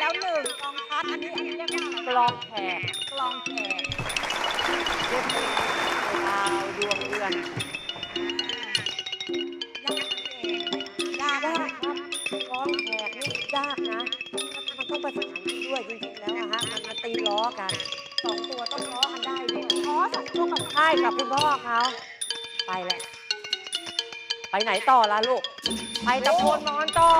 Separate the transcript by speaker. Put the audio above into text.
Speaker 1: แล้วหนึ่งกรัดอันนี้อันนี้เรียกว่าร
Speaker 2: กลองแขก
Speaker 1: กลองแขก
Speaker 2: รียดาวดวงเดือน
Speaker 1: ยากนะยาก
Speaker 2: ครับกลองแขกนี่ยากนะ มันต้องประสานกันด้วยจริงๆแล้วอะฮะมันมาตีล้อกันสองตัวต้องล้อกันได้ด้วย
Speaker 1: อ๋อสองตัวกับ
Speaker 2: ค่ายกับคุณพ่อเขาไปแหละ ไปไหนต่อล่ะลูก ไปตะโพนนอนต่อ